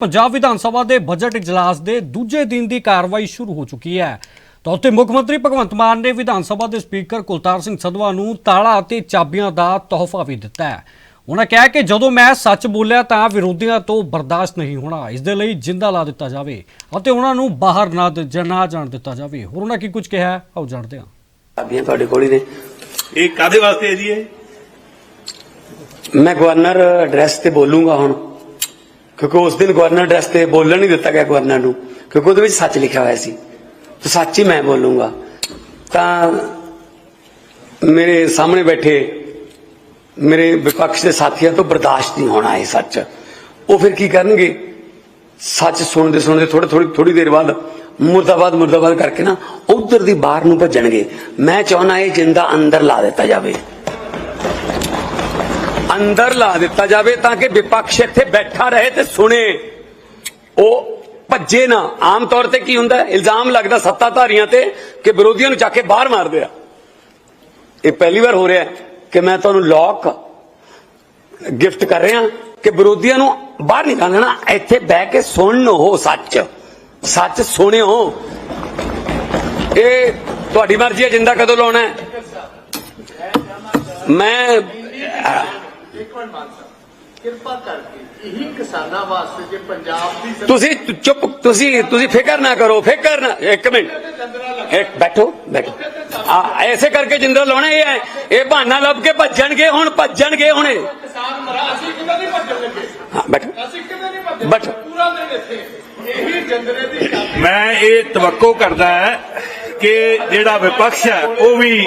ਪੰਜਾਬ ਵਿਧਾਨ ਸਭਾ ਦੇ ਬਜਟ ਇਜਲਾਸ ਦੇ ਦੂਜੇ ਦਿਨ ਦੀ ਕਾਰਵਾਈ ਸ਼ੁਰੂ ਹੋ ਚੁੱਕੀ ਹੈ। ਤਾਂ ਉੱਥੇ ਮੁੱਖ ਮੰਤਰੀ ਭਗਵੰਤ ਮਾਨ ਨੇ ਵਿਧਾਨ ਸਭਾ ਦੇ ਸਪੀਕਰ ਕੁਲਤਾਰ ਸਿੰਘ ਸੰਧਵਾ ਨੂੰ ਤਾਲਾ ਅਤੇ ਚਾਬੀਆਂ ਦਾ ਤੋਹਫਾ ਵੀ ਦਿੱਤਾ ਹੈ। ਉਹਨਾਂ ਕਿਹਾ ਕਿ ਜਦੋਂ ਮੈਂ ਸੱਚ ਬੋਲਿਆ ਤਾਂ ਵਿਰੋਧੀਆਂ ਤੋਂ ਬਰਦਾਸ਼ਤ ਨਹੀਂ ਹੋਣਾ। ਇਸ ਦੇ ਲਈ ਜਿੰਦਾ ਲਾ ਦਿੱਤਾ ਜਾਵੇ ਅਤੇ ਉਹਨਾਂ ਨੂੰ ਬਾਹਰ ਨਾ ਦ- ਜ- ਨਾ ਜਾਣ ਦਿੱਤਾ ਜਾਵੇ। ਹੋਰ ਉਹਨਾਂ ਕੀ ਕੁਝ ਕਿਹਾ ਹੈ? ਆਓ ਜਾਣਦੇ ਹਾਂ। ਚਾਬੀਆਂ ਤੁਹਾਡੇ ਕੋਲ ਹੀ ਨੇ। ਇਹ ਕਾਦੇ ਵਾਸਤੇ ਹੈ ਜੀ ਇਹ? ਮੈਂ ਗਵਰਨਰ ਐਡਰੈਸ ਤੇ ਬੋਲੂੰਗਾ ਹੁਣ। ਕਿਉਂਕਿ ਉਸ ਦਿਨ ਗਵਰਨਰ ਐਡਰੈਸ ਤੇ ਬੋਲਣ ਨਹੀਂ ਦਿੱਤਾ ਗਿਆ ਗਵਰਨਰ ਨੂੰ, ਕਿਉਂਕਿ ਉਹਦੇ ਵਿੱਚ ਸੱਚ ਲਿਖਿਆ ਹੋਇਆ ਸੀ। ਤਾਂ ਸੱਚ ਹੀ ਮੈਂ ਬੋਲੂੰਗਾ। ਤਾਂ ਮੇਰੇ ਸਾਹਮਣੇ ਬੈਠੇ ਮੇਰੇ ਵਿਪਕਸ਼ ਦੇ ਸਾਥੀਆਂ ਤੋਂ ਬਰਦਾਸ਼ਤ ਨਹੀਂ ਹੋਣਾ ਇਹ ਸੱਚ। ਉਹ ਫਿਰ ਕੀ ਕਰਨਗੇ? ਸੱਚ ਸੁਣਦੇ ਸੁਣਦੇ ਥੋੜੇ ਥੋੜੀ ਥੋੜੀ ਦੇਰ ਬਾਅਦ ਮੁਰਦਾਬਾਦ ਮੁਰਦਾਬਾਦ ਕਰਕੇ ਨਾ ਉਧਰ ਦੀ ਬਾਹਰ ਨੂੰ ਭੱਜਣਗੇ। ਮੈਂ ਚਾਹਣਾ ਇਹ ਜਿੰਦਾ ਅੰਦਰ ਲਾ ਦਿੱਤਾ ਜਾਵੇ। ਅੰਦਰ ਲਾ ਦਿੱਤਾ ਜਾਵੇ ਤਾਂ ਕਿ ਵਿਪਕਸ਼ ਇੱਥੇ ਬੈਠਾ ਰਹੇ ਤੇ ਸੁਣੇ। ਉਹ ਭੱਜੇ ਨਾ। ਆਮ ਤੌਰ ਤੇ ਕੀ ਹੁੰਦਾ? ਇਲਜ਼ਾਮ ਲੱਗਦਾ ਸੱਤਾਧਾਰੀਆਂ ਤੇ ਕਿ ਵਿਰੋਧੀਆਂ ਨੂੰ ਚੱਕ ਕੇ ਬਾਹਰ ਮਾਰਦੇ ਆ। ਇਹ ਪਹਿਲੀ ਵਾਰ ਹੋ ਰਿਹਾ ਕਿ ਮੈਂ ਤੁਹਾਨੂੰ ਲੋਕ ਗਿਫਟ ਕਰ ਰਿਹਾ ਕਿ ਵਿਰੋਧੀਆਂ ਨੂੰ ਬਾਹਰ ਨਿਕਾਲਣਾ। ਇੱਥੇ ਬਹਿ ਕੇ ਸੁਣ ਹੋ ਸੱਚ। ਸੱਚ ਸੁਣਿਓ। ਇਹ ਤੁਹਾਡੀ ਮਰਜ਼ੀ ਹੈ। ਜਿੰਦਾ ਕਦੋਂ ਲਾਉਣਾ ਮੈਂ ਕਿਰਪਾ ਕਰਕੇ ਇਹੀ ਕਿਸਾਨਾਂ ਵਾਸਤੇ ਜੇ ਪੰਜਾਬ ਦੀ ਸਰਕਾਰ ਤੁਸੀਂ ਚੁੱਪ ਤੁਸੀਂ ਤੁਸੀਂ ਫਿਕਰ ਨਾ ਕਰੋ ਫਿਕਰ ਨਾ ਇੱਕ ਮਿੰਟ। ਇੱਕ ਬੈਠੋ ਬੈਠੋ। ਆ ਐਸੇ ਕਰਕੇ ਜਿੰਦਾ ਲਾਉਣਾ ਇਹ ਹੈ। ਇਹ ਬਹਾਨਾ ਲੱਭ ਕੇ ਭੱਜਣਗੇ ਹੁਣ ਭੱਜਣਗੇ ਹੁਣੇ। ਕਿਸਾਨ ਮਰਾ ਅਸੀਂ ਕਿਵੇਂ ਨਹੀਂ ਭੱਜਣ ਲੱਗੇ? ਹਾਂ ਬੈਠੋ। ਅਸੀਂ ਕਿਵੇਂ ਨਹੀਂ ਭੱਜਣ ਬਟ- ਲੱਗੇ? ਪੂਰਾ ਦਿਨ ਇੱਥੇ। ਇਹੀ ਜੰਦਰੇ ਦੀ ਚਾਬੀ ਮੈਂ ਇਹ ਤਵੱਕੋ ਕਰਦਾ ਹੈ ਕਿ ਜਿਹੜਾ ਵਿਪਕਸ਼ ਹੈ ਉਹ ਵੀ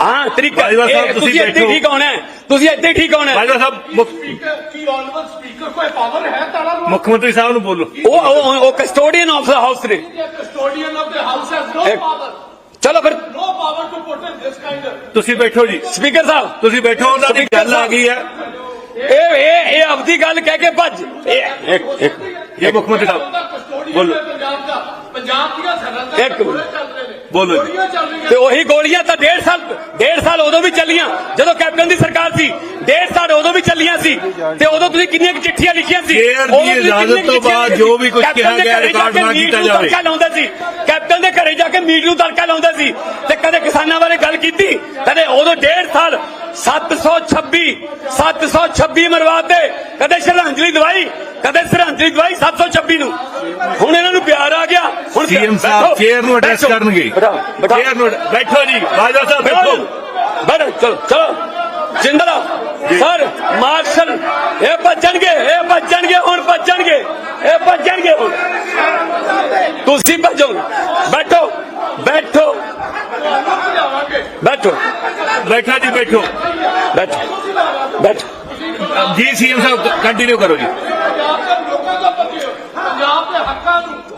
ਹਾਂ ਤਰੀਕਾ ਬਾਜਵਾ ਸਾਹਿਬ, ਇਹ ਤੁਸੀਂ ਤੁਸੀਂ ਇੱਥੇ। ਠੀਕ ਹੋਣਾ ਤੁਸੀਂ ਇੱਥੇ ਠੀਕ ਹੋਣਾ ਬਾਜਵਾ ਸਾਹਿਬ ਕੀ ਆਨਵਰ ਸਪੀਕਰ ਕੋਈ ਪਾਵਰ ਹੈ ਤਾਲਾ ਨੂੰ? ਮੁੱਖ ਮੰਤਰੀ ਸਾਹਿਬ ਨੂੰ ਬੋਲੋ। ਉਹ ਉਹ- ਉਹ ਕਸਟੋਡੀਅਨ ਆਫ ਦਾ ਹਾਊਸ ਨੇ। Custodian of the house has no power ਚਲੋ ਫਿਰ no power to put in this kind ਤੁਸੀਂ ਬੈਠੋ ਜੀ। ਸਪੀਕਰ ਸਾਹਿਬ। ਤੁਸੀਂ ਬੈਠੋ ਉਹਨਾਂ ਦੀ ਗੱਲ ਆ ਗਈ ਹੈ। ਇਹ ਇਹ ਇਹ ਆਪਦੀ ਗੱਲ ਕਹਿ ਕੇ ਭੱਜ। ਇਹ ਇੱਕ ਇੱਕ ਜੀ ਮੁੱਖ ਮੰਤਰੀ ਸਾਹਿਬ ਬੋਲੋ। ਹੈ ਪੰਜਾਬ ਦਾ। ਪੰਜਾਬ ਦੀਆਂ ਸਰਹੱਦਾਂ ਇੱਕ ਬੋਲੋ ਜੀ। ਤੇ ਉਹੀ ਗੋਲੀਆਂ ਤਾਂ ਡੇਢ ਸਾਲ ਡੇਢ ਸਾਲ ਉਦੋਂ ਵੀ ਚੱਲੀਆਂ ਜਦੋਂ ਕੈਪਟਨ ਦੀ ਸਰਕਾਰ ਸੀ ਡੇਢ ਸਾਲ ਉਦੋਂ ਵੀ ਚੱਲੀਆਂ ਸੀ ਤੇ ਉਦੋਂ ਤੁਸੀਂ ਕਿੰਨੀਆਂ ਚਿੱਠੀਆਂ ਲਿਖੀਆਂ ਸੀ? ਦੀ ਉਦੋਂ ਤੁਸੀਂ ਇਜਾਜ਼ਤ ਤੋਂ ਬਾਅਦ ਜੋ ਵੀ ਕੁਝ ਕਿਹਾ ਦੇ ਗਿਆ ਰਿਕਾਰਡ ਨਾ ਕੀਤਾ ਜਾਵੇ। ਤੜਕਾ ਲਾਉਂਦਾ ਸੀ। ਕੈਪਟਨ ਦੇ ਘਰੇ ਜਾ ਕੇ ਮੀਟ ਨੂੰ ਤੜਕਾ ਲਾਉਂਦਾ ਸੀ ਤੇ ਕਦੇ ਕਿਸਾਨਾਂ ਬਾਰੇ ਗੱਲ ਕੀਤੀ? ਕਦੇ ਉਦੋਂ ਡੇਢ ਸਾਲ 726 726 ਮਰਵਾਤੇ ਕਦੇ ਸ਼ਰਧਾਂਜਲੀ ਦਵਾਈ ਕਦੇ ਸ਼ਰਧਾਂਜਲੀ ਦਵਾਈ 726 ਨੂੰ। ਹੁਣ ਇਹਨਾਂ ਨੂੰ ਪਿਆਰ ਆ ਗਿਆ। ਹੁਣ ਸੀਐਮ ਸਾਹਿਬ ਚੇਅਰ ਨੂੰ ਐਡਰੈਸ ਕਰਨਗੇ। ਚੇਅਰ ਨੂੰ ਬੈਠੋ ਜੀ ਬਾਜਵਾ ਸਾਹਿਬ ਬੈਠੋ। ਬੈਠੋ ਚਲੋ ਚਲੋ। ਜਿੰਦਰਾ ਸਰ ਮਾਰਸ਼ਲ ਇਹ ਭੱਜਣਗੇ ਇਹ ਭੱਜਣਗੇ ਹੁਣ ਭੱਜਣਗੇ ਇਹ ਭੱਜਣਗੇ ਹੁਣ ਤੁਸੀਂ ਭੱਜੋ ਬੈਠੋ ਬੈਠੋ ਬੈਠੋ ਬੈਠਾ ਜੀ ਬੈਠੋ ਬੈਠੋ ਬੈਠੋ ਜੀ ਸੀਐਮ ਸਾਹਿਬ ਕੰਟੀਨਿਊ ਕਰੋ ਜੀ ਪੰਜਾਬ ਦੇ ਲੋਕਾਂ ਦਾ ਪਤਿਓ ਪੰਜਾਬ ਦੇ ਹੱਕਾਂ ਨੂੰ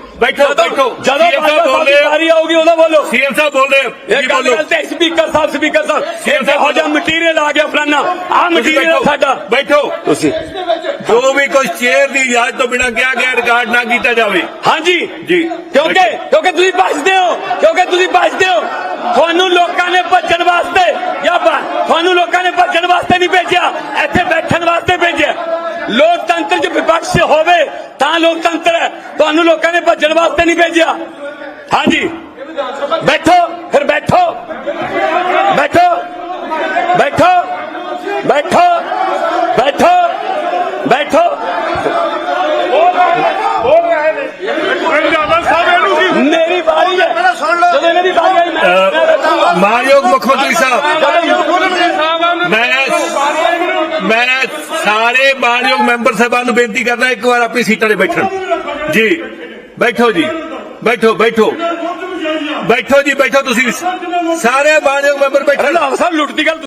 ਬੈਠੋ ਬੈਠੋ। ਜਦੋਂ ਵਾਰੀ ਆਊਗੀ ਉਦੋਂ ਬੋਲੋ। ਸੀਐਮ ਸਾਹਿਬ ਬੋਲ ਰਹੇ ਇਹ ਗੱਲ ਤੇ ਸਪੀਕਰ ਸਾਹਿਬ ਸਪੀਕਰ ਸਾਹਿਬ। ਸਾਹਿਬ ਇਹੋ ਜਿਹਾ ਮਟੀਰੀਅਲ ਆ ਗਿਆ ਫਲਾਨਾ। ਆ ਮਟੀਰੀਅਲ ਸਾਡਾ। ਬੈਠੋ। ਤੁਸੀਂ। ਜੋ ਵੀ ਕੋਈ ਚੇਅਰ ਦੀ ਇਜਾਜ਼ਤ ਤੋਂ ਬਿਨਾਂ ਕਿਹਾ ਗਿਆ ਰਿਕਾਰਡ ਨਾ ਕੀਤਾ ਜਾਵੇ। ਹਾਂਜੀ। ਜੀ। ਕਿਉਂਕਿ ਕਿਉਂਕਿ ਤੁਸੀਂ ਭੱਜਦੇ ਹੋ ਕਿਉਂਕਿ ਤੁਸੀਂ ਭੱਜਦੇ ਹੋ। ਤੁਹਾਨੂੰ ਲੋਕਾਂ ਨੇ ਭੱਜਣ ਵਾਸਤੇ ਜਾਂ ਬ- ਤੁਹਾਨੂੰ ਲੋਕਾਂ ਨੇ ਭੱਜਣ ਵਾਸਤੇ ਨਹੀਂ ਭੇਜਿਆ ਇੱਥੇ ਬੈਠਣ ਵਾਸਤੇ ਭੇਜਿਆ ਲੋਕਤੰਤਰ 'ਚ ਵਿਪਕਸ਼ ਹੋਵੇ ਤਾਂ ਲੋਕਤੰਤਰ ਹੈ ਤੁਹਾਨੂੰ ਲੋਕਾਂ ਨੇ ਭੱਜਣ ਵਾਸਤੇ ਨਹੀਂ ਭੇਜਿਆ। ਹਾਂਜੀ। ਬੈਠੋ, ਫਿਰ ਬੈਠੋ। ਬੈਠੋ। ਬੈਠੋ। ਬੈਠੋ। ਬੈਠੋ। ਬੈਠੋ। ਮੇਰੀ ਵਾਰੀ ਹੈ। ਜਦੋਂ ਇਹਨਾਂ ਵਾਰੀ ਆਈ, ਮੈਂ- ਮਾਨਯੋਗ ਮੁੱਖ ਮੰਤਰੀ ਸਾਹਿਬ, ਮੈਂ ਮੈਂ ਸਾਰੇ ਮਾਨਯੋਗ ਮੈਂਬਰ ਸਾਹਿਬਾਨ ਨੂੰ ਬੇਨਤੀ ਕਰਦਾ, ਇੱਕ ਵਾਰ ਆਪਣੀ ਸੀਟਾਂ ਤੇ ਬੈਠਣ। ਜੀ। ਬੈਠੋ ਜੀ। ਬੈਠੋ ਬੈਠੋ। ਬੈਠੋ ਜੀ, ਬੈਠੋ ਤੁਸੀਂ। ਸਾਰੇ ਮਾਨਯੋਗ ਮੈਂਬਰ ਬੈਠੋ। ਰੰਧਾਵਾ ਸਾਹਿਬ ਲੁੱਟ ਗੱਲ